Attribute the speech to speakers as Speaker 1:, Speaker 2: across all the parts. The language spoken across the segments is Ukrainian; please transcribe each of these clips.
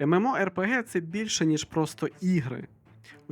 Speaker 1: MMORPG це більше, ніж просто ігри.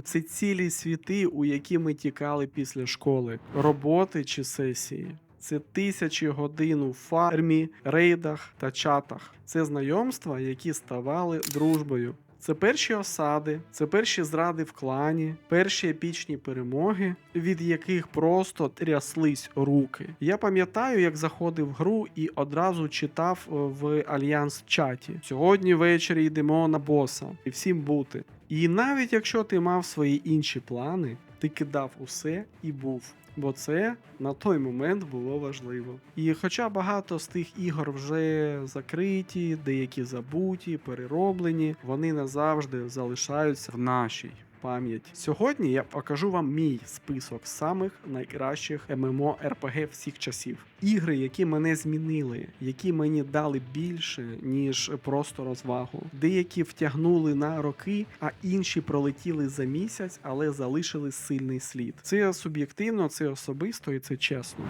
Speaker 1: Це цілі світи, у які ми тікали після школи, роботи чи сесії. Це тисячі годин у фармі, рейдах та чатах. Це знайомства, які ставали дружбою. Це перші осади, це перші зради в клані, перші епічні перемоги, від яких просто тряслись руки. Я пам'ятаю, як заходив в гру і одразу читав е, в альянс чаті. Сьогодні ввечері йдемо на боса і всім бути. І навіть якщо ти мав свої інші плани, ти кидав усе і був. Бо це на той момент було важливо. І хоча багато з тих ігор вже закриті, деякі забуті, перероблені, вони назавжди залишаються в нашій пам'яті. Сьогодні я покажу вам мій список самих найкращих MMORPG всіх часів. Ігри, які мене змінили, які мені дали більше, ніж просто розвагу. Деякі втягнули на роки, а інші пролетіли за місяць, але залишили сильний слід. Це суб'єктивно, це особисто і це чесно.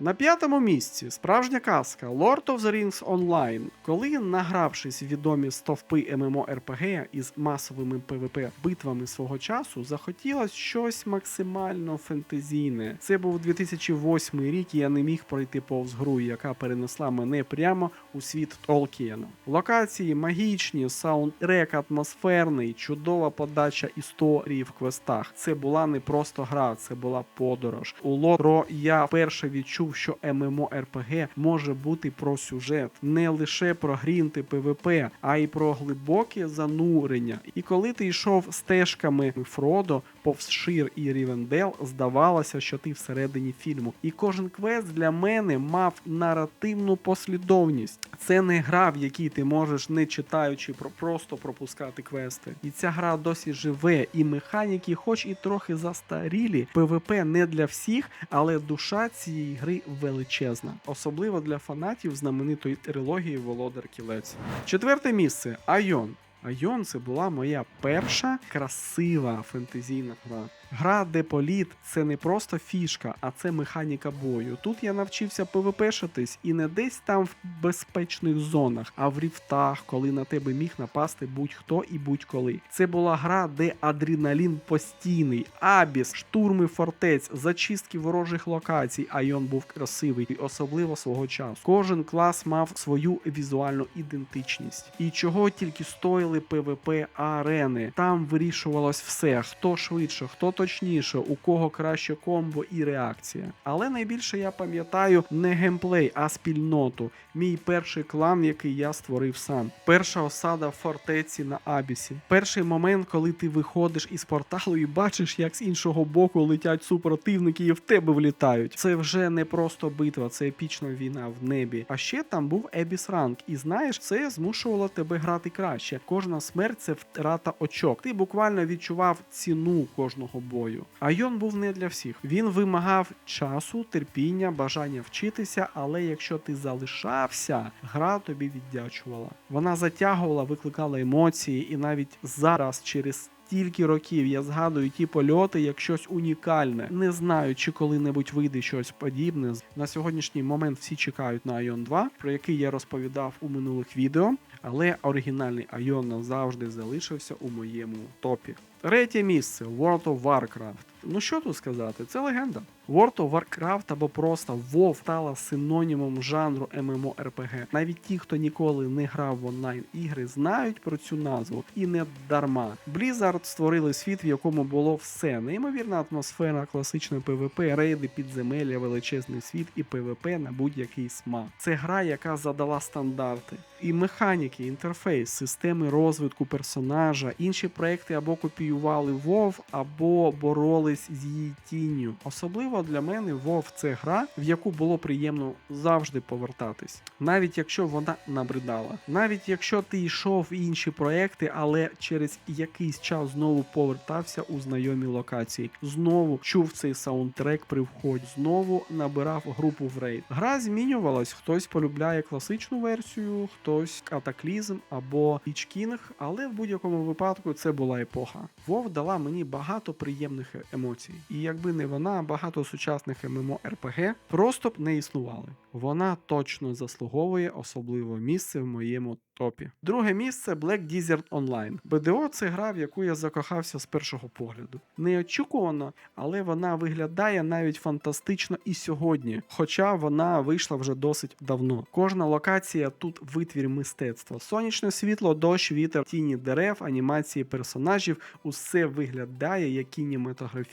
Speaker 1: На п'ятому місці справжня казка Lord of the Rings Online. Коли, награвшись відомі стовпи MMORPG із масовими PvP битвами свого часу, захотілось щось максимально фентезійне. Це був 2008 рік, і я не міг пройти повз гру, яка перенесла мене прямо у світ Толкієна. Локації магічні, саундтрек атмосферний, чудова подача історії в квестах. Це була не просто гра, це була подорож. У Лотро я вперше відчув, що MMORPG може бути про сюжет, не лише про грінти ПВП, а й про глибоке занурення. І коли ти йшов стежками Фродо, повз Шир і Рівендел, здавалося, що ти всередині фільму. І кожен квест для мене мав наративну послідовність. Це не гра, в якій ти можеш, не читаючи, про просто пропускати квести. І ця гра досі живе, і механіки, хоч і трохи застарілі, PvP не для всіх, але душа цієї гри величезна, особливо для фанатів знаменитої трилогії Володар Кілець. Четверте місце Айон. Айон це була моя перша красива фентезійна гра. Гра, де політ це не просто фішка, а це механіка бою. Тут я навчився ПВПшитись і не десь там в безпечних зонах, а в ріфтах, коли на тебе міг напасти будь-хто і будь-коли. Це була гра, де адреналін постійний, абіс, штурми фортець, зачистки ворожих локацій. Айон був красивий і особливо свого часу. Кожен клас мав свою візуальну ідентичність. І чого тільки стоїли ПВП арени. Там вирішувалось все: хто швидше, хто точніше, у кого краще комбо і реакція. Але найбільше я пам'ятаю не геймплей, а спільноту. Мій перший клан, який я створив сам. Перша осада в фортеці на Абісі. Перший момент, коли ти виходиш із порталу і бачиш, як з іншого боку летять супротивники і в тебе влітають. Це вже не просто битва, це епічна війна в небі. А ще там був Ебіс Ранг, і знаєш, це змушувало тебе грати краще. Кожна смерть це втрата очок. Ти буквально відчував ціну кожного бою. Айон був не для всіх. Він вимагав часу, терпіння, бажання вчитися, але якщо ти залишався, гра тобі віддячувала. Вона затягувала, викликала емоції, і навіть зараз, через стільки років, я згадую ті польоти як щось унікальне. Не знаю, чи коли-небудь вийде щось подібне. На сьогоднішній момент всі чекають на Айон 2, про який я розповідав у минулих відео, але оригінальний Айон назавжди залишився у моєму топі. Третє місце World of Warcraft. Ну що тут сказати, це легенда. World of Warcraft або просто WoW стала синонімом жанру MMORPG. Навіть ті, хто ніколи не грав в онлайн ігри, знають про цю назву і не дарма. Blizzard створили світ, в якому було все. Неймовірна атмосфера, класичне PvP, рейди, підземелля, величезний світ і PvP на будь-який смак. Це гра, яка задала стандарти. І механіки, інтерфейс, системи розвитку персонажа, інші проекти або копіювали WoW, або боролись з її тінню. Особливо для мене WoW це гра, в яку було приємно завжди повертатись, навіть якщо вона набридала, навіть якщо ти йшов в інші проекти, але через якийсь час знову повертався у знайомі локації, знову чув цей саундтрек при вході, знову набирав групу в рейд. Гра змінювалась, хтось полюбляє класичну версію, хтось катаклізм або King, але в будь-якому випадку це була епоха. WoW дала мені багато приємних емоцій. І якби не вона, багато сучасних ММО-РПГ просто б не існували. Вона точно заслуговує особливе місце в моєму топі. Друге місце Black Desert Online. BDO – це гра, в яку я закохався з першого погляду. Неочікувано, але вона виглядає навіть фантастично і сьогодні, хоча вона вийшла вже досить давно. Кожна локація тут витвір мистецтва. Сонячне світло, дощ, вітер, тіні дерев, анімації персонажів усе виглядає як кінематографічний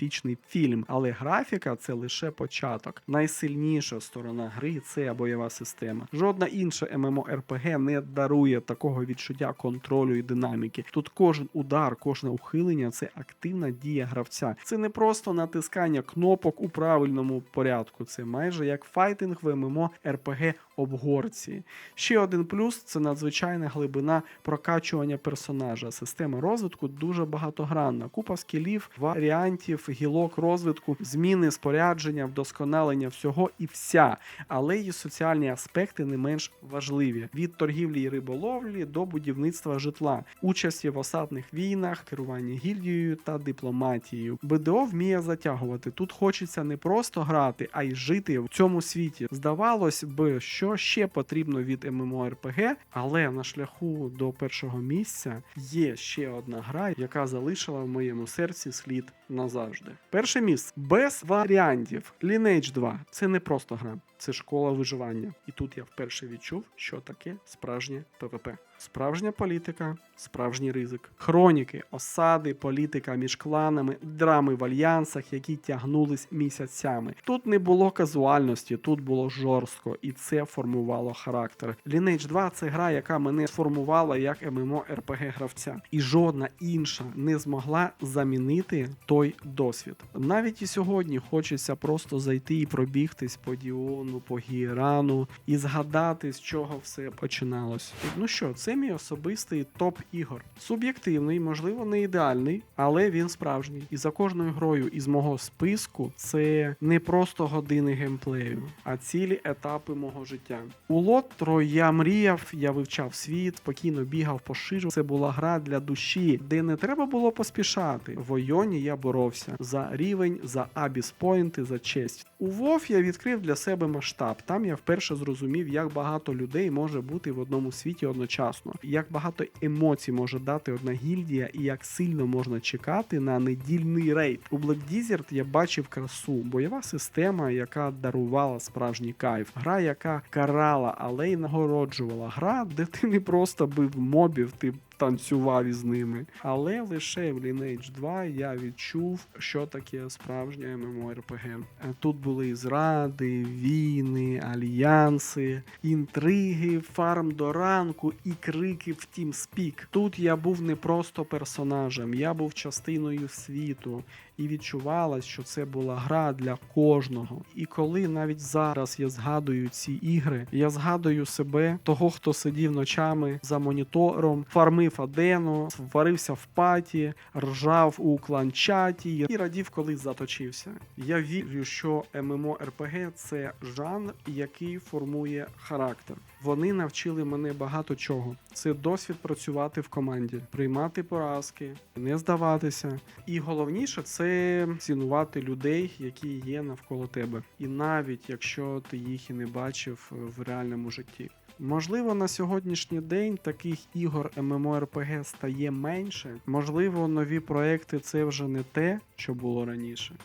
Speaker 1: фільм, але графіка це лише початок. Найсильніша сторона гри це бойова система. Жодна інша MMORPG не дарує такого відчуття контролю і динаміки. Тут кожен удар, кожне ухилення це активна дія гравця. Це не просто натискання кнопок у правильному порядку. Це майже як файтинг в MMORPG обгорці. Ще один плюс це надзвичайна глибина прокачування персонажа. Система розвитку дуже багатогранна. Купа скілів, варіантів, гілок розвитку, зміни спорядження, вдосконалення всього і вся. Але її соціальні аспекти не менш важливі: від торгівлі і риболовлі до будівництва житла, участі в осадних війнах, керування гільдією та дипломатією. БДО вміє затягувати. Тут хочеться не просто грати, а й жити в цьому світі. Здавалось би, що ще потрібно від MMORPG, але на шляху до першого місця є ще одна гра, яка залишила в моєму серці слід назавжди. Перше місце без варіантів. Lineage 2 це не просто гра, це школа виживання. І тут я вперше відчув, що таке справжнє ПВП. Справжня політика, справжній ризик, хроніки, осади, політика між кланами, драми в альянсах, які тягнулись місяцями. Тут не було казуальності, тут було жорстко, і це формувало характер. Lineage 2 це гра, яка мене сформувала як MMORPG гравця, і жодна інша не змогла замінити той досвід. Навіть і сьогодні хочеться просто зайти і пробігтись по Діону, по Гірану і згадати, з чого все починалось. Ну що, це мій особистий топ ігор. Суб'єктивний, можливо, не ідеальний, але він справжній. І за кожною грою із мого списку це не просто години геймплею, а цілі етапи мого життя. У Лотро я мріяв, я вивчав світ, спокійно бігав по ширу. Це була гра для душі, де не треба було поспішати. В Ойоні я боровся за рівень, за абіс поінти, за честь. У Вов я відкрив для себе масштаб. Там я вперше зрозумів, як багато людей може бути в одному світі одночасно, як багато емоцій може дати одна гільдія, і як сильно можна чекати на недільний рейд. У Black Desert я бачив красу, бойова система, яка дарувала справжній кайф, гра, яка карала, але й нагороджувала. Гра, де ти не просто бив мобів, ти танцював із ними. Але лише в Lineage 2 я відчув, що таке справжнє MMORPG. Е, Тут були зради, війни, альянси, інтриги, фарм до ранку і крики в TeamSpeak. Тут я був не просто персонажем, я був частиною світу. І відчувалось, що це була гра для кожного. І коли навіть зараз я згадую ці ігри, я згадую себе, того, хто сидів ночами за монітором, фармив адену, варився в паті, ржав у кланчаті і радів, коли заточився. Я вірю, що MMORPG – це жанр, який формує характер. Вони навчили мене багато чого. Це досвід працювати в команді, приймати поразки, не здаватися. І головніше це цінувати людей, які є навколо тебе. І навіть якщо ти їх і не бачив в реальному житті. Можливо, на сьогоднішній день таких ігор MMORPG стає менше. Можливо, нові проекти це вже не те, що було раніше.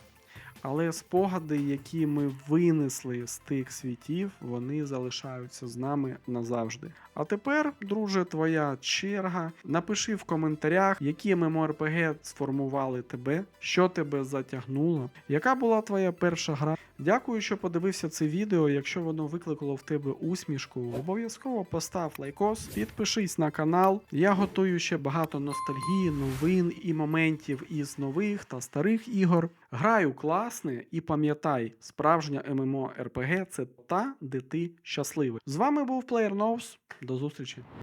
Speaker 1: Але спогади, які ми винесли з тих світів, вони залишаються з нами назавжди. А тепер, друже, твоя черга. Напиши в коментарях, які MMORPG сформували тебе, що тебе затягнуло, яка була твоя перша гра. Дякую, що подивився це відео. Якщо воно викликало в тебе усмішку, обов'язково постав лайкос, підпишись на канал. Я готую ще багато ностальгії, новин і моментів із нових та старих ігор. Граю класне і пам'ятай, справжня MMORPG – це та, де ти щасливий. З вами був PlayerNows. До зустрічі.